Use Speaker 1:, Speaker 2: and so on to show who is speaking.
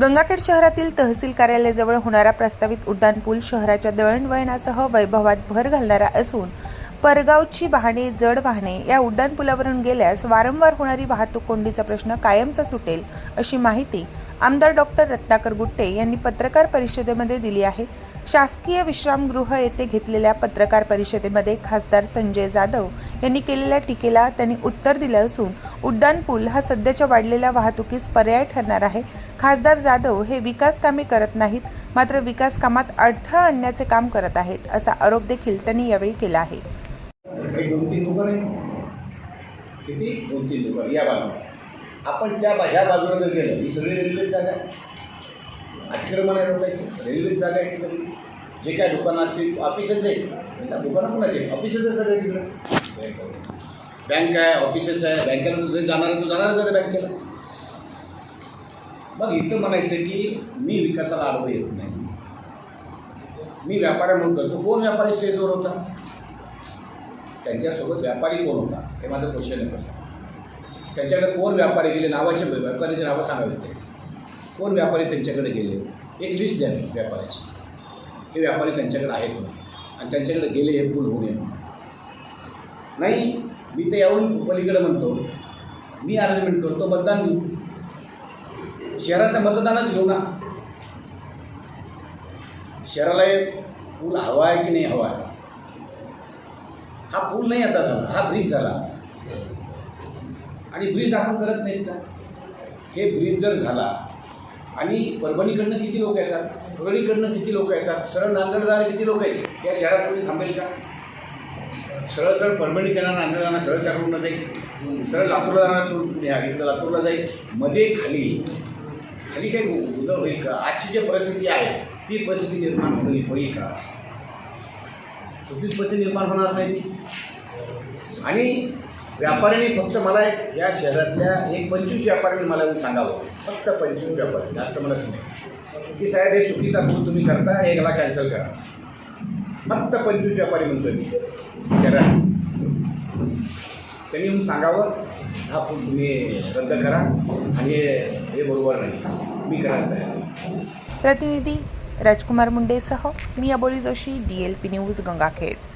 Speaker 1: गंगाखेड शहरातील तहसील कार्यालयाजवळ होणारा प्रस्तावित उड्डाणपूल शहराच्या दळणवळणासह वैभवात भर घालणारा असून परगावची वाहने जड वाहने या उड्डाणपुलावरून गेल्यास वारंवार होणारी वाहतूक कोंडीचा प्रश्न कायमचा सुटेल अशी माहिती आमदार डॉक्टर रत्नाकर गुट्टे यांनी पत्रकार परिषदेमध्ये दिली आहे. शासकीय विश्रामगृह येथे घेतलेल्या पत्रकार परिषदेमध्ये खासदार संजय जाधव यांनी केलेल्या टीकेला त्यांनी उत्तर दिलं असून उड्डाणपूल हा सध्याच्या वाढलेल्या वाहतुकीस पर्याय ठरणार आहे. खासदार जाधव हे विकास कामे करत नाहीत मात्र विकास कामात अडथळा आणण्याचे काम करत आहेत असा आरोप देखील त्यांनी यावेळी केला आहे.
Speaker 2: आपण त्या बाजूला जर गेलं ही सगळी रेल्वे जागा आहे. अतिक्रमण आहे रेल्वेत रेल्वे जागा आहे ती सगळी. जे काय दुकानं असतील ऑफिसच आहे. त्या दुकानं कोणाचे ऑफिसच आहे सगळे तिकडे. बँक आहे ऑफिसेस आहे. बँकेला तू जरी जाणार तू जाणारच आहे बँकेला. मग इथं म्हणायचं की मी विकासाला आडवं येत नाही. मी व्यापारी म्हणून करतो. कोण व्यापारी स्टेजवर होता? त्यांच्यासोबत व्यापारी कोण होता? हे माझं क्वेश्चन आहे. त्यांच्याकडे कोण व्यापारी गेले? नावाचे व्यापाऱ्याचे नावं सांगावे ते कोण व्यापारी त्यांच्याकडे गेले? एक लिस्ट द्या व्यापाऱ्याची. हे व्यापारी त्यांच्याकडे आहेत आणि त्यांच्याकडे गेले हे फुल होऊ नये नाही मी ते याहून पलीकडे म्हणतो. मी अरेंजमेंट करतो मतदान घेऊ शहराचं मतदानच घेऊ ना. शहराला एक पूल हवा आहे की नाही हवा आहे? हा पूल नाही आता झाला हा ब्रिज झाला. आणि ब्रिज आपण करत नाहीत का? हे ब्रिज जर झाला आणि परभणीकडनं किती लोक येतात? परभणीकडनं किती लोक येतात? सरळ नांदेड जाणारे किती लोक आहेत? या शहरात कोणी थांबेल का? सरळ सरळ परभणी केला नांदेड जाणार सरळ त्याकडून जाईल. सरळ लातूरला जाणार तो. इकडं लातूरला जाईल. मध्ये खाली. खाली काही उदळ होईल का? आजची जी परिस्थिती आहे ती परिस्थिती निर्माण होईल होईल का? पद्धती निर्माण होणार नाही आणि व्यापाऱ्यांनी फक्त मला एक या शहरातल्या एक पंचवीस व्यापाऱ्यांनी मला येऊन सांगावं. फक्त पंचवीस व्यापारी जास्त म्हणत नाही. की साहेब हे चुकीचा फोन तुम्ही करता हे याला कॅन्सल करा. फक्त पंचवीस व्यापारी म्हणतो मी. शहरात. त्यांनी येऊन सांगावं हा फोन तुम्ही रद्द करा आणि हे हे बरोबर नाही. मी करायला तयार
Speaker 1: प्रतिनिधी राजकुमार मुंडेसह मी Aboli Joshi D L P news Gangakhed.